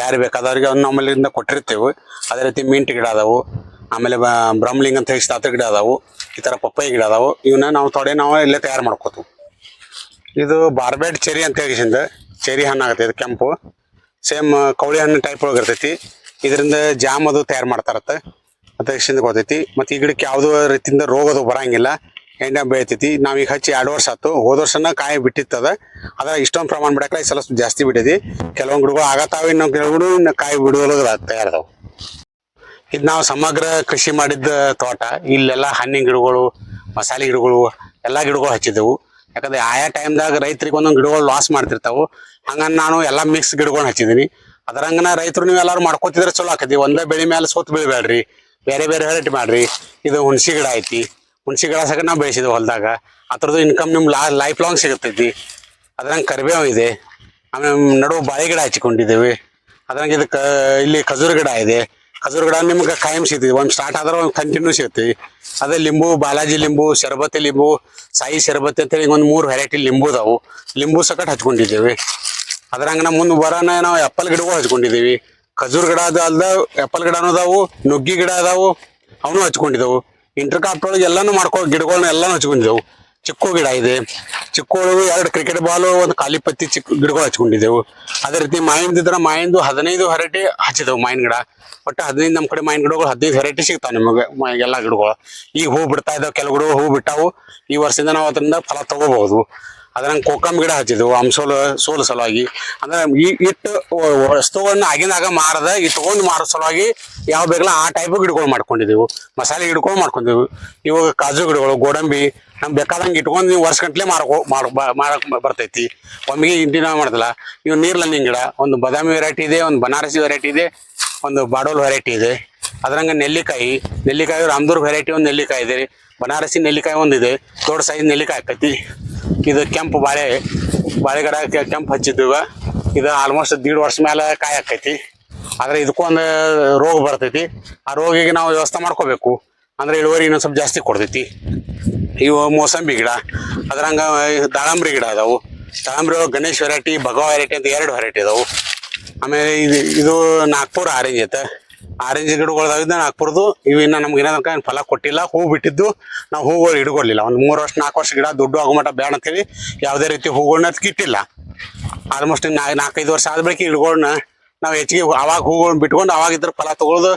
ಯಾರು ಬೇಕಾದವ್ರಿಗೆ ಅವ್ನು ನಮ್ಮಲ್ಲಿಂದ ಕೊಟ್ಟಿರ್ತೇವೆ. ಅದೇ ರೀತಿ ಮಿಂಟ್ ಗಿಡ ಅದಾವು. ಆಮೇಲೆ ಬ್ರಹ್ಮಲಿಂಗ್ ಅಂತ ಹೇಳಿ ತಾತ ಗಿಡ ಅದಾವು. ಈ ಥರ ಪಪ್ಪಾಯಿ ಗಿಡ ಅದಾವು. ಇವನ್ನ ನಾವು ತೊಡೆ ನಾವು ಇಲ್ಲೇ ತಯಾರು ಮಾಡ್ಕೋತೀವಿ. ಇದು ಬಾರ್ಬೇಡ್ ಚೆರಿ ಅಂತ ಹೇಳಿಸಿಂದ ಚೆರಿ ಹಣ್ಣು ಆಗುತ್ತೆ, ಇದು ಕೆಂಪು. ಸೇಮ್ ಕವಳಿ ಹಣ್ಣು ಟೈಪ್ ಒಳಗೆ ಇರ್ತೈತಿ. ಇದರಿಂದ ಜಾಮ್ ಅದು ತಯಾರು ಮಾಡ್ತಾರತ್ತೆ ಮತ್ತೆ ಇಷ್ಟಿಂದ ಗೊತ್ತೈತಿ ಮತ್ತೆ ಈ ಗಿಡಕ್ಕೆ ಯಾವುದೋ ರೀತಿಯಿಂದ ರೋಗ ಅದು ಬರಂಗಿಲ್ಲ. ಎಣ್ಣೆ ಬೆಳಿತೈತಿ. ನಾವು ಈಗ ಹಚ್ಚಿ ಎರಡು ವರ್ಷ ಆಯ್ತು ಹೋದ ವರ್ಷನ ಕಾಯಿ ಬಿಟ್ಟಿತ್ತದ. ಅದ್ರ ಇಷ್ಟೊಂದು ಪ್ರಮಾಣ ಬಿಡಕ್ಕೆ ಈ ಸಲ ಜಾಸ್ತಿ ಬಿಟ್ಟೈತಿ ಕೆಲವೊಂದು ಗಿಡಗಳು ಆಗತ್ತಾವ ಇನ್ನೊಂದು ಗಿಡಗಳು ಇನ್ನು ಕಾಯಿ ಬಿಡುವುದು ತಯಾರದವು. ಇದು ನಾವು ಸಮಗ್ರ ಕೃಷಿ ಮಾಡಿದ್ದ ತೋಟ. ಇಲ್ಲೆಲ್ಲ ಹಣ್ಣಿನ ಗಿಡಗಳು, ಮಸಾಲೆ ಗಿಡಗಳು, ಎಲ್ಲ ಗಿಡಗಳು ಹಚ್ಚಿದ್ದೆವು. ಯಾಕಂದ್ರೆ ಆಯಾ ಟೈಮ್ದಾಗ ರೈತರಿಗೆ ಒಂದೊಂದು ಗಿಡಗಳು ಲಾಸ್ ಮಾಡ್ತಿರ್ತಾವೆ. ಹಂಗ ನಾನು ಎಲ್ಲ ಮಿಕ್ಸ್ ಗಿಡಗಳನ್ನ ಹಚ್ಚಿದ್ದೀನಿ ಅದರಂಗನ ರೈತರು ನೀವು ಎಲ್ಲರೂ ಮಾಡ್ಕೋತಿದ್ರೆ ಚಲೋ ಆಕತಿ. ಒಂದೇ ಬೆಳೆ ಮೇಲೆ ಸೋತ್ ಬೆಳಿಬೇಡ್ರಿ. ಬೇರೆ ಬೇರೆ ವೆರೈಟಿ ಮಾಡ್ರಿ. ಇದು ಹುಣಸಿ ಗಿಡ ಐತಿ. ಹುಣಸಿ ಗಿಡ ಸಾಕ ನಾವು ಬೆಳೆಸಿದ್ವಿ ಹೊಲದಾಗ. ಅದ್ರದ್ದು ಇನ್ಕಮ್ ನಿಮ್ಗೆ ಲಾ ಲೈಫ್ ಲಾಂಗ್ ಸಿಗುತ್ತೈತಿ. ಅದ್ರಂಗೆ ಕರಿಬೇವು ಇದೆ. ಆಮೇಲೆ ನಡುವೆ ಬಾಳೆ ಗಿಡ ಹಚ್ಚಿಕೊಂಡಿದ್ದೀವಿ ಅದ್ರಂಗೆ ಇದಕ್ಕೆ ಇಲ್ಲಿ ಖಜೂರ್ ಗಿಡ ಇದೆ. ಖಜೂರ್ ಗಿಡ ನಿಮ್ಗೆ ಕಾಯಂ ಸಿಗ್ತೈತಿ. ಒಂದು ಸ್ಟಾರ್ಟ್ ಆದ್ರೆ ಒಂದು ಕಂಟಿನ್ಯೂ ಸಿಗ್ತೀವಿ ಅದೇ ಲಿಂಬು, ಬಾಲಾಜಿ ಲಿಂಬು ಶರಬತಿ ಲಿಂಬು, ಸಾಯಿ ಶರಬತಿ ಅಂತೇಳಿ ಒಂದು ಮೂರು ವೆರೈಟಿ ಲಿಂಬು ಅದಾವು. ಲಿಂಬು ಸಕಟ್ ಹಚ್ಕೊಂಡಿದ್ದೀವಿ. ಅದ್ರಂಗೆ ನಮ್ಮ ಮುಂದೆ ಬರೋಣ ನಾವು ಆ್ಯಪಲ್ ಗಿಡಗಳು ಹಚ್ಕೊಂಡಿದ್ದೀವಿ. ಖಜೂರ್ ಗಿಡ ಅದ ಅಲ್ದ ಆಪಲ್ ಗಿಡನೂ ಅದಾವು, ನುಗ್ಗಿ ಗಿಡ ಅದಾವು, ಅವನು ಹಚ್ಕೊಂಡಿದ್ದೆವು. ಇಂಟರ್ ಕಾಪ್ ಒಳಗೆ ಎಲ್ಲಾನು ಮಾಡ್ಕೊ ಗಿಡಗಳನ್ನ ಎಲ್ಲಾನು ಹಚ್ಕೊಂಡಿದ್ದೆವು. ಚಿಕ್ಕು ಗಿಡ ಇದೆ. ಚಿಕ್ಕು ಒಳಗೆ ಎರಡು ಕ್ರಿಕೆಟ್ ಬಾಲು ಒಂದು ಕಾಲಿಪತ್ತಿ ಚಿಕ್ಕ ಗಿಡಗಳು ಹಚ್ಕೊಂಡಿದ್ದೆವು. ಅದೇ ರೀತಿ ಮಾಯಿಂದಿದ್ರೆ ಮಾವಿಂದು ಹದಿನೈದು ವೆರೈಟಿ ಹಚ್ಚಿದೆವು ಮಾವಿನ ಗಿಡ. ಒಟ್ಟು ಹದಿನೈದು ನಮ್ಮ ಕಡೆ ಮಾವಿನ ಗಿಡಗಳು ಹದಿನೈದು ವೆರೈಟಿ ಸಿಗ್ತಾವೆ ನಿಮಗೆ ಎಲ್ಲ ಗಿಡಗಳು. ಈಗ ಹೂ ಬಿಡ್ತಾ ಇದ್ದಾವೆ, ಕೆಲವು ಗಿಡಗಳು ಹೂ ಬಿಟ್ಟಾವು. ಈ ವರ್ಷದಿಂದ ನಾವು ಅದರಿಂದ ಫಲ ತಗೋಬಹುದು. ಅದ್ರಂಗೆ ಕೋಕಮ್ ಗಿಡ ಹಚ್ಚಿದ್ವು ಅಂಸೋಲು ಸೋಲು ಸಲುವಾಗಿ. ಅಂದ್ರೆ ಈ ಇಟ್ಟು ವಸ್ತುವನ್ನು ಆಗಿನಾಗ ಮಾರದ ಇಟ್ಕೊಂಡು ಮಾರೋ ಸಲುವಾಗಿ ಯಾವ ಬೇಕಲ್ಲ ಆ ಟೈಪ್ ಗಿಡಗಳು ಮಾಡ್ಕೊಂಡಿದ್ದೆವು. ಮಸಾಲೆ ಗಿಡಗಳು ಮಾಡ್ಕೊಂಡಿದ್ದೆವು. ಇವಾಗ ಕಾಜು ಗಿಡಗಳು, ಗೋಡಂಬಿ ನಮ್ಗೆ ಬೇಕಾದಂಗೆ ಇಟ್ಕೊಂಡು ನೀವು ವರ್ಷ ಗಂಟ್ಲೆ ಮಾರಕೋ ಮಾಡ ಮಾಡಕ್ ಬರ್ತೈತಿ. ಒಮ್ಮೆಗೆ ಇಂಟಿನ ಮಾಡೋದಿಲ್ಲ, ಇವು ನೀರ್ಲನ್ನಿಂಗ್ ಗಿಡ, ಒಂದು ಬಾದಾಮಿ ವೆರೈಟಿ ಇದೆ, ಒಂದು ಬನಾರಸಿ ವೆರೈಟಿ ಇದೆ, ಒಂದು ಬಾಡೋಲ್ ವೆರೈಟಿ ಇದೆ. ಅದ್ರಂಗೆ ನೆಲ್ಲಿಕಾಯಿ ನೆಲ್ಲಿಕಾಯಿ ರಾಮದುರ್ಗ ವೆರೈಟಿ ಒಂದು ನೆಲ್ಲಿಕಾಯಿ ಇದೆ. ಬನಾರಸಿ ನೆಲ್ಲಿಕಾಯಿ ಒಂದಿದೆ ದೊಡ್ಡ ಸೈಜ್ ನೆಲ್ಲಿಕಾಯಿ ಆಕೈತಿ. ಇದು ಕೆಂಪು ಬಾಳೆ ಬಾಳೆ ಗಿಡ ಕೆ- ಕೆಂಪು ಹಚ್ಚಿದ್ದೀವ ಇದು ಆಲ್ಮೋಸ್ಟ್ ದೀಡ್ ವರ್ಷ ಮೇಲೆ ಕಾಯಿ ಆಕೈತಿ ಆದ್ರೆ ಇದಕ್ಕೂ ಒಂದು ರೋಗ ಬರ್ತೈತಿ. ಆ ರೋಗಿಗೆ ನಾವು ವ್ಯವಸ್ಥೆ ಮಾಡ್ಕೋಬೇಕು. ಅಂದ್ರೆ ಇಳುವರಿ ಇನ್ನೊಂದು ಸ್ವಲ್ಪ ಜಾಸ್ತಿ ಕೊಡ್ತೈತಿ. ಇವು ಮೋಸಂಬಿ ಗಿಡ, ಅದ್ರಂಗೆ ದಾಳಂಬ್ರಿ ಗಿಡ ಅದಾವು. ದಾಳಂಬ್ರಿ ಗಣೇಶ್ ವೆರೈಟಿ ಭಗವ ವೆರೈಟಿ ಅಂತ ಎರಡು ವೆರೈಟಿ ಅದಾವು. ಆಮೇಲೆ ಇದು ಇದು ನಾಗ್ಪುರ ಆರೆಂಜ್ ಐತೆ. ಆರೆಂಜ್ ಗಿಡಗಳದಾಗಿದ್ದ ಹಾಕ್ಬಾರ್ದು ಇವು ನಮ್ಗೆ ನಮ್ಗೆ ಏನಂತ ಫಲ ಕೊಟ್ಟಿಲ್ಲ. ಹೂ ಬಿಟ್ಟಿದ್ದು, ನಾವು ಹೂಗಳು ಹಿಡ್ಕೊಡ್ಲಿಲ್ಲ ಒಂದು ಮೂರು ವರ್ಷ ನಾಲ್ಕು ವರ್ಷ ಗಿಡ ದುಡ್ಡು ಆಗೋ ಮಟ್ಟ ಬೇಡ ಅಂತೇಳಿ ಯಾವುದೇ ರೀತಿ ಹೂಗಳನ್ನ ಕಿಟ್ಟಿಲ್ಲ ಆಲ್ಮೋಸ್ಟ್ ನಾ ನಾಲ್ಕೈದು ವರ್ಷ ಆದ ಗಿಡಗಳನ್ನ ನಾವು ಹೆಚ್ಚಿಗೆ ಅವಾಗ ಹೂಗಳನ್ನ ಬಿಟ್ಕೊಂಡು ಅವಾಗ ಇದ್ರ ಫಲ ತಗೊಳ್ಳೋದು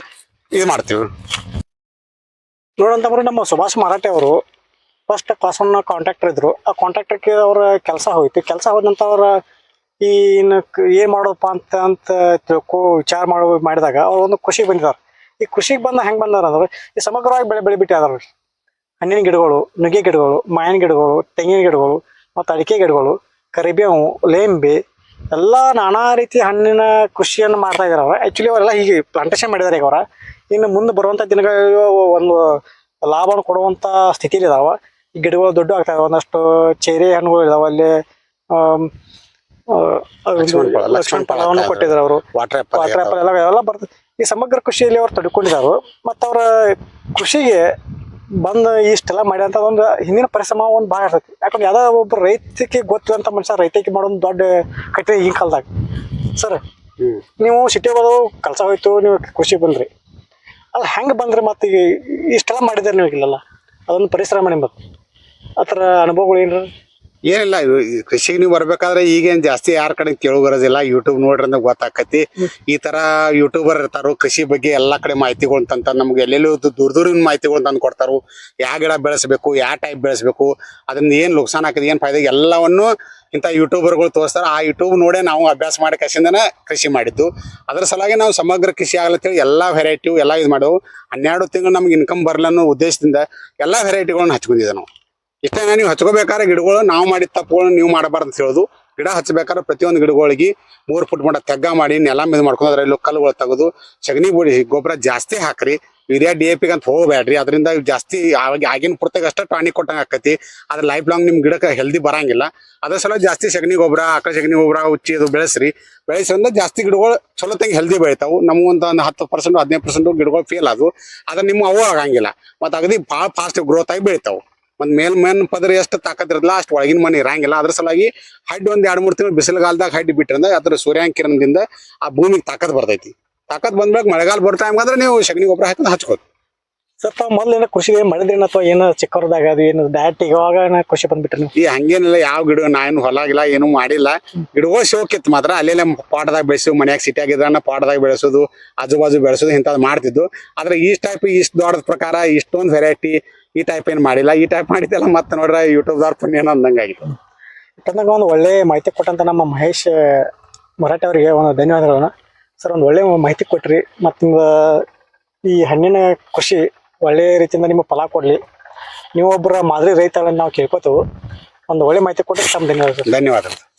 ಇದು ಮಾಡ್ತೀವಿ. ನೋಡಂತಂದ್ರೆ ನಮ್ಮ ಸುಭಾಷ್ ಮರಾಠೆ ಅವರು ಫಸ್ಟ್ ಕಾಸನ್ನ ಕಾಂಟ್ರಾಕ್ಟರ್ ಇದ್ರು. ಆ ಕಾಂಟ್ರಾಕ್ಟರ್ಗೆ ಅವ್ರ ಕೆಲಸ ಹೋಯ್ತು. ಕೆಲಸ ಹೋದ ಅವರ ಅವ್ರ ಕ- ಏನ್ ಮಾಡೋದಪ್ಪ ಅಂತ ಅಂತ ತಿಳ್ಕೊ ವಿಚಾರ ಮಾಡೋ ಮಾಡಿದಾಗ ಅವ್ರು ಒಂದು ಖುಷಿಗೆ ಬಂದಿದ್ದಾರೆ ಈ ಕೃಷಿಗೆ ಬಂದ ಹೆಂಗೆ ಬಂದಾರ ಅಂದ್ರೆ ಈ ಸಮಗ್ರವಾಗಿ ಬೆಳೆ ಬೆಳೆ ಬಿಟ್ಟಿದಾರ ಹಣ್ಣಿನ ಗಿಡಗಳು, ನುಗ್ಗೆ ಗಿಡಗಳು, ಮಾವಿನ ಗಿಡಗಳು, ತೆಂಗಿನ ಗಿಡಗಳು ಮತ್ತು ಅಡಿಕೆ ಗಿಡಗಳು, ಕರಿಬೇವು, ಲೇಂಬೆ ಎಲ್ಲ ನಾನಾ ರೀತಿ ಹಣ್ಣಿನ ಕೃಷಿಯನ್ನು ಮಾಡ್ತಾ ಇದಾರ ಅವ್ರು. ಆ್ಯಕ್ಚುಲಿ ಅವರೆಲ್ಲ ಹೀಗೆ ಪ್ಲಾಂಟೇಶನ್ ಮಾಡಿದ್ದಾರೆ ಈಗ ಅವರ. ಇನ್ನು ಮುಂದೆ ಬರುವಂಥ ದಿನಗಳು ಒಂದು ಲಾಭವನ್ನು ಕೊಡುವಂಥ ಸ್ಥಿತಿಲಿ ಇದಾವೆ. ಈ ಗಿಡಗಳು ದೊಡ್ಡ ಆಗ್ತಾಯಿದಾವೆ ಒಂದಷ್ಟು ಚೇರಿ ಹಣ್ಣುಗಳು ಇದಾವೆ. ಅಲ್ಲಿ ಲಕ್ಷ್ಮಣ ಕೊಟ್ಟಿದ್ರು ಫಲವನ್ನು ಅವರು. ವಾಟರ್ ವಾಟರ್ ಎಲ್ಲ ಎಲ್ಲ ಬರ್ತದೆ. ಈ ಸಮಗ್ರ ಕೃಷಿಯಲ್ಲಿ ಅವ್ರು ತೊಡ್ಕೊಂಡಿದ್ದಾರೆ. ಮತ್ತು ಅವರ ಕೃಷಿಗೆ ಬಂದು ಇಷ್ಟೆಲ್ಲ ಮಾಡ್ಯಂತ ಒಂದು ಹಿಂದಿನ ಪರಿಶ್ರಮ ಒಂದು ಭಾಳ ಇರ್ತೈತಿ. ಯಾಕಂದ್ರೆ ಯಾವ್ದೋ ಒಬ್ಬ ರೈತಕ್ಕೆ ಗೊತ್ತಿರೋಂಥ ಮನುಷ್ಯ ರೈತಕ್ಕೆ ಮಾಡೋದು ದೊಡ್ಡ ಕಠಿಣ ಈ ಕಾಲದಾಗ. ಸರ್ ನೀವು ಸಿಟಿ ಹೋಗೋದು ಕೆಲಸ ಹೋಯ್ತು ನೀವು ಕೃಷಿ ಬಂದ್ರಿ. ಅಲ್ಲ ಹೆಂಗೆ ಬಂದ್ರಿ ಮತ್ತೆ ಈಗ ಇಷ್ಟೆಲ್ಲ ಮಾಡಿದಾರೆ ನೀವು ಇಲ್ಲಲ್ಲ? ಅದೊಂದು ಪರಿಶ್ರಮ ನಿಮ್ಮದು ಆ ಥರ ಅನುಭವಗಳು ಏನ್ರಿ? ಏನಿಲ್ಲ ಕೃಷಿಗೆ ನೀವು ಬರ್ಬೇಕಾದ್ರೆ ಈಗೇನು ಜಾಸ್ತಿ ಯಾರ ಕಡೆ ಕೇಳಿ ಬರೋದಿಲ್ಲ. ಯೂಟ್ಯೂಬ್ ನೋಡ್ರಿ ಅಂದ್ರೆ ಗೊತ್ತಾಕತಿ. ಈ ತರ ಯೂಟ್ಯೂಬರ್ ಇರ್ತಾರೋ, ಕೃಷಿ ಬಗ್ಗೆ ಎಲ್ಲಾ ಕಡೆ ಮಾಹಿತಿಗಳು ತಂತ ನಮ್ಗೆ ಎಲ್ಲೆಲ್ಲೂ ದೂರ ದೂರಿನ ಮಾಹಿತಿಗಳು ತಂದು ಕೊಡ್ತಾರು. ಯಾವ ಗಿಡ ಬೆಳೆಸಬೇಕು ಯಾವ ಟೈಪ್ ಬೆಳೆಸಬೇಕು, ಅದನ್ನ ಏನ್ ನುಕ್ಸಾನ್ ಹಾಕಿದ್, ಏನ್ ಫಾಯ್ದೆ, ಎಲ್ಲವನ್ನು ಇಂಥ ಯೂಟ್ಯೂಬರ್ಗಳು ತೋರಿಸ್ತಾರೆ. ಆ ಯೂಟ್ಯೂಬ್ ನೋಡೇ ನಾವು ಅಭ್ಯಾಸ ಮಾಡಿ ಕಸಿಂದನ ಕೃಷಿ ಮಾಡಿದ್ದು. ಅದ್ರ ಸಲುವಾಗಿ ನಾವು ಸಮಗ್ರ ಕೃಷಿ ಆಗ್ಲತ್ತೇಳಿ ಎಲ್ಲಾ ವೆರೈಟಿ ಎಲ್ಲ ಇದು ಮಾಡವು. ಹನ್ನೆರಡು ತಿಂಗಳು ನಮ್ಗೆ ಇನ್ಕಮ್ ಬರಲ್ಲ ಅನ್ನೋ ಉದ್ದೇಶದಿಂದ ಎಲ್ಲಾ ವೆರೈಟಿಗಳನ್ನ ಹಚ್ಕೊಂಡಿದ್ದೆ ನಾವು. ಇಷ್ಟೇ ನೀವು ಹಚ್ಕೋಬೇಕಾದ್ರೆ ಗಿಡಗಳು ನಾವು ಮಾಡಿದ ತಪ್ಪುಗಳನ್ನ ನೀವು ಮಾಡಬಾರ್ದು ಅಂತ ಹೇಳೋದು. ಗಿಡ ಹಚ್ಚಬೇಕಾದ್ರೆ ಪ್ರತಿಯೊಂದು ಗಿಡಗಳಿಗೆ ಮೂರು ಫುಟ್ ಮಟ್ಟ ತೆಗ್ಗ ಮಾಡಿ ನೆಲ ಮೇಲೆ ಮಾಡ್ಕೊಂಡು ಅದ್ರಲ್ಲಿ ಕಲ್ಲುಗಳು ತೆಗೆದು ಸಗಣಿ ಬುಡಿ ಗೊಬ್ಬರ ಜಾಸ್ತಿ ಹಾಕ್ರಿ. ಯೂರಿಯಾ ಡಿ ಎ ಪಿಗೆ ಅಂತ ಹೋಗಬೇಡ್ರಿ. ಅದರಿಂದ ಜಾಸ್ತಿ ಆವಾಗ ಆಗಿನ ಪುರ್ತಕ್ಕೆ ಅಷ್ಟೇ ಟಾನಿಕ್ ಕೊಟ್ಟಂಗೆ ಆಕತಿ. ಅದ್ರ ಲೈಫ್ ಲಾಂಗ್ ನಿಮ್ ಗಿಡಕ್ಕೆ ಹೆಲ್ದಿ ಬರಂಗಿಲ್ಲ. ಅದ್ರ ಸಲ ಜಾಸ್ತಿ ಸಗಣಿ ಗೊಬ್ಬರ, ಆಕಳ ಸಗಣಿ ಗೊಬ್ಬರ, ಉಚ್ಚಿ ಅದು ಬೆಳೆಸ್ರಿ. ಬೆಳೆಸ್ರಿಂದ ಜಾಸ್ತಿ ಗಿಡಗಳು ಚಲೋ ತಂಗಿ ಹೆಲ್ದಿ ಬೆಳಿತಾವು. ನಮಗೊಂದು ಒಂದು ಒಂದು ಹತ್ತು ಪರ್ಸೆಂಟ್ ಹದಿನೈದು ಪರ್ಸೆಂಟ್ ಗಿಡಗಳು ಫೇಲ್ ಅದು ಅದ್ರ ನಿಮ್ಮ ಅವು ಆಗಂಗಿಲ್ಲ. ಮತ್ತು ಅಗದಿ ಭಾಳ ಫಾಸ್ಟ್ ಗ್ರೋತ್ ಆಗಿ ಬೆಳಿತಾವು. ಒಂದ್ ಮೇಲ್ ಪದರ ಎಷ್ಟು ತಾಕತ್ ಇರಲ್ಲ ಅಷ್ಟ್ ಒಳಗಿನ ಮನೆ ಇರಂಗಿಲ್ಲ. ಅದ್ರ ಸಲುವಾಗಿ ಹಡ್ ಒಂದ್ ಎರಡ್ ಮೂರ್ ತಿಂಗಳು ಬಿಸಿಲುಗಾಲದಾಗ ಹಡ್ಡಿ ಬಿಟ್ರಿಂದ, ಅದ್ರ ಸೂರ್ಯಾಂಕಿರಣದಿಂದ ಆ ಭೂಮಿಗೆ ತಾಕತ್ ಬರ್ತೈತಿ. ತಾಕತ್ ಬಂದ್ಬೇಕು ಮಳೆಗಾಲ ಬರೋ ಟೈಮ್ ಅಂದ್ರೆ ನೀವು ಸಗಣಿ ಗೊಬ್ಬರ ಹಾಕಿ ಹಚ್ಕೋದು ಸರ್ ತಾವು ಮೊದಲು ಏನೋ ಕೃಷಿ ಮಾಡಿದ್ರೇನ ಅಥವಾ ಏನು ಚಿಕ್ಕವ್ರದಾಗ ಅದು ಏನು ಡಯಟ್ ಇವಾಗ ಕೃಷಿ ಬಂದ್ಬಿಟ್ರಿ ನೀವು? ಈ ಹಂಗೇನಿಲ್ಲ ಯಾವ ಗಿಡ ನಾನು ಹೊಲಾಗಿಲ್ಲ ಏನು ಮಾಡಿಲ್ಲ. ಗಿಡಗಳು ಶೋಕಿತ್ತು ಮಾತ್ರ. ಅಲ್ಲೆಲ್ಲ ಪಾಟದಾಗ ಬೆಳೆಸು ಮನ್ಯಾಗ ಸಿಟಿ ಆಗಿದ್ರನ್ನ ಪಾಟದಾಗ ಬೆಳೆಸೋದು ಆಜು ಬಾಜು ಬೆಳೆಸೋದು ಇಂಥದ್ದು ಮಾಡ್ತಿದ್ದು. ಆದ್ರೆ ಈ ಟೈಪ್ ಇಷ್ಟು ದೊಡ್ಡದ ಪ್ರಕಾರ ಇಷ್ಟೊಂದು ವೆರೈಟಿ ಈ ಟೈಪ್ ಏನು ಮಾಡಿಲ್ಲ. ಈ ಟೈಪ್ ಮಾಡಿದ್ದೆಲ್ಲ ಮತ್ತೆ ನೋಡ್ರೆ ಯೂಟ್ಯೂಬ್ದವ್ರ ಪುಣ್ಯ ಏನೋ ಅಂದಂಗಾಗಿತ್ತು ಯಾಕಂದಾಗ ಒಂದು ಒಳ್ಳೆ ಮಾಹಿತಿ ಕೊಟ್ಟಂತ ನಮ್ಮ ಮಹೇಶ್ ಮರಾಠಿ ಅವರಿಗೆ ಒಂದು ಧನ್ಯವಾದಗಳನ್ನ. ಸರ್ ಒಂದು ಒಳ್ಳೆ ಮಾಹಿತಿ ಕೊಟ್ರಿ. ಮತ್ತು ಈ ಹಣ್ಣಿನ ಕೃಷಿ ಒಳ್ಳೆ ರೀತಿಯಿಂದ ನಿಮ್ಮ ಫಲ ಕೊಡಲಿ. ನೀವೊಬ್ಬರ ಮಾದರಿ ರೈತ ನಾವು ಕೇಳ್ಕೊತೇವೆ. ಒಂದು ಒಳ್ಳೆ ಮಾಹಿತಿ ಕೊಟ್ಟರೆ ತಮ್ಮ ಧನ್ಯವಾದ ಧನ್ಯವಾದಗಳು.